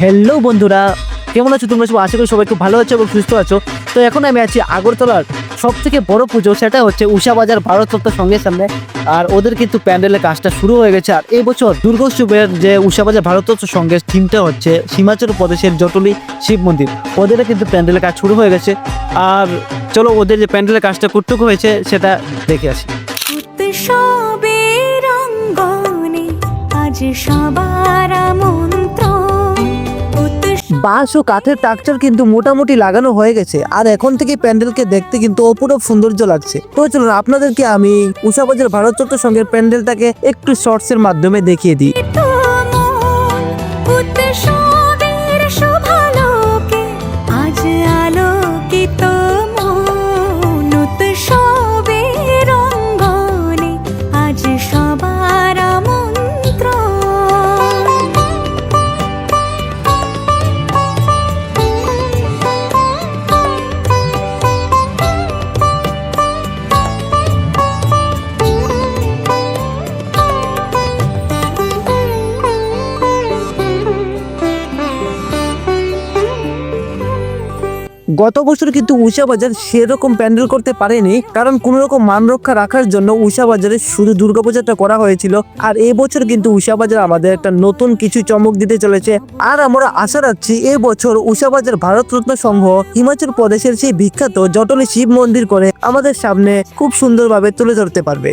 Hello বন্ধুরা, কেমন আছো তোমরা সব? আশা করি সবাই খুব ভালো আছো এবং সুস্থ আছো। তো এখন আমি আছি আগরতলার সব থেকে বড় পুজো, সেটা হচ্ছে উষা বাজার ভারত সপ্তাহ সঙ্গে সামনে। আর ওদের কিন্তু প্যান্ডেলের কাজটা শুরু হয়ে গেছে। আর এই বছর দুর্গোৎসবের যে উষা বাজার ভারত সঙ্গে থিমটা হচ্ছে হিমাচল প্রদেশের জটলি শিব মন্দির। ওদেরও কিন্তু প্যান্ডেলের কাজ শুরু হয়ে গেছে। আর চলো ওদের যে প্যান্ডেলের কাজটা কতটুকু হয়েছে, সেটা দেখে আসি। সবার মন্ত্র বাঁশ ও কাঠের ট্রাকচার কিন্তু মোটামুটি লাগানো হয়ে গেছে। আর এখন থেকে প্যান্ডেলকে দেখতে কিন্তু অপূরব সৌন্দর্য লাগছে। তো চলুন, আপনাদেরকে আমি উষাবাজার ভারত চট্টর সঙ্গে প্যান্ডেলটাকে একটু শর্টস এর মাধ্যমে দেখিয়ে দিই। গত বছর কিন্তু উষা বাজার সেরকম প্যান্ডেল করতে পারেনি, কারণ কোনো রকম মান রক্ষা রাখার জন্য উষা বাজারে শুধু দুর্গাপূজাটা করা হয়েছিল। আর এই বছর কিন্তু উষা বাজার আমাদের একটা নতুন কিছু চমক দিতে চলেছে। আর আমরা আশা রাখছি এই বছর উষা বাজার ভারতরত্ন সংঘ হিমাচল প্রদেশের সেই বিখ্যাত জটলি শিব মন্দির করে আমাদের সামনে খুব সুন্দরভাবে তুলে ধরতে পারবে।